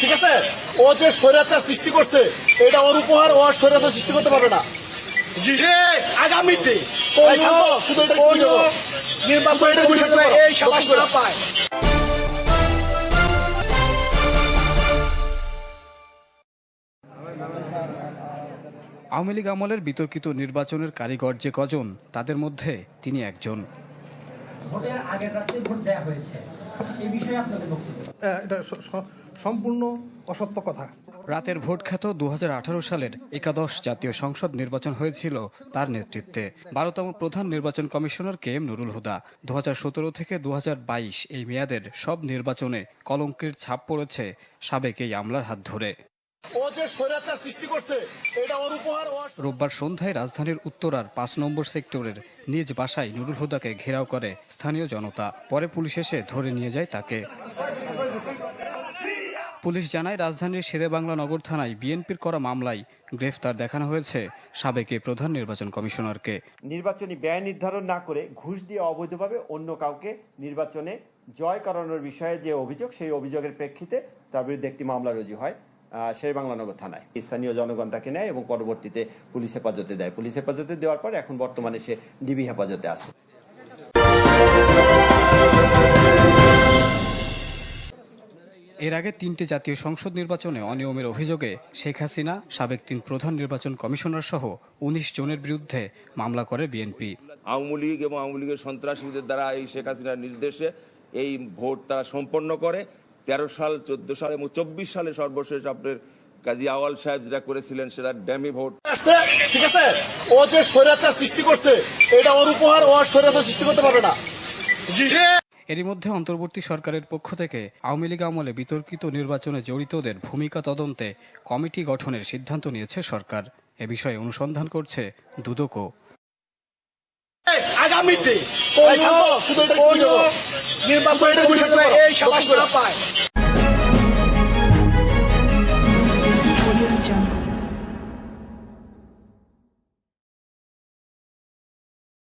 ঠিক আছে? ও যে স্বৈরাচার সৃষ্টি করছে এটা ওর উপহার ও আর স্বৈরাচার সৃষ্টি করতে পারবে না। আগামীতে। নির্বাচন। এই সাবাস না পায়। আওয়ামী লীগ আমলের বিতর্কিত নির্বাচনের কারিগর যে কজন তাদের মধ্যে তিনি একজন। ভোটের আগের রাতে ভোট দেওয়া হয়েছে। এই বিষয়ে আপনাদের বক্তব্য। এটা স- স- সম্পূর্ণ অসত্য কথা। রাতের ভোট খ্যাত দু সালের একাদশ জাতীয় সংসদ নির্বাচন হয়েছিল তার নেতৃত্বে। বারোতম প্রধান নির্বাচন commissioner K M Nurul Huda. দু হাজার সতেরো থেকে দু হাজার বাইশ এই মেয়াদের সব নির্বাচনে কলঙ্কের ছাপ পড়েছে সাবেক এই আমলার হাত ধরে। ও যে স্বৈরাচার সৃষ্টি করছে এটা ওর উপহার রোববার সন্ধ্যায় রাজধানীর উত্তরার পাঁচ নম্বর সেক্টরের নিজ বাসায় নুরুল হুদাকে ঘেরাও করে স্থানীয় জনতা। পরে পুলিশ এসে ধরে নিয়ে যায় তাকে। পুলিশ জানায় রাজধানীর শেরেবাংলা নগর থানায় বিএনপির করা মামলায় গ্রেফতার দেখানো হয়েছে সাবেক প্রধান নির্বাচন কমিশনারকে। নির্বাচনী ব্যয় নির্ধারণ না করে ঘুষ দিয়ে অবৈধভাবে অন্য কাউকে নির্বাচনে জয় করানোর বিষয়ে যে অভিযোগ সেই অভিযোগের প্রেক্ষিতে তার বিরুদ্ধে একটি মামলা রুজু হয়। শের বাংলানগর থানায়। স্থানীয় জনগণ তাকে নেয় এবং পরবর্তীতে পুলিশ হেফাজতে দেয়। পুলিশ হেফাজতে দেওয়ার পর এখন বর্তমানে সে ডিবি হেফাজতে আছে। এর আগে তিনটি জাতীয় সংসদ নির্বাচনে অনিয়মের অভিযোগে শেখ হাসিনা সাবেক তিন প্রধান নির্বাচন কমিশনার সহ উনিশ জনের বিরুদ্ধে মামলা করে বিএনপি। আওয়ামী লীগ এবং আওয়ামী লীগের সন্ত্রাসীদের দ্বারা এই শেখ হাসিনার নির্দেশে এই ভোট তারা সম্পন্ন করে। তেরো সাল চোদ্দ সাল এবং চব্বিশ সালে সর্বশেষ আপনার কাজী আওয়াল সাহেব যেটা করেছিলেন সেটা ড্যামি ভোট। ঠিক আছে? ও যে স্বৈরাচার সৃষ্টি করছে এটা ওর উপহার ও স্বৈরাচার সৃষ্টি করতে পারবে না। এরই মধ্যে অন্তর্বর্তী সরকারের পক্ষ থেকে আওয়ামী লীগ আমলে বিতর্কিত নির্বাচনে জড়িতদের ভূমিকা তদন্তে কমিটি গঠনের সিদ্ধান্ত নিয়েছে সরকার। এ বিষয়ে অনুসন্ধান করছে দুদকও। আগামীতে কোনো- শান্ত, শুধু এটা বুঝে কোনো নাও। নির্বাচন এটা বুঝে কমিশনে নাও। এই সাবাস না পায়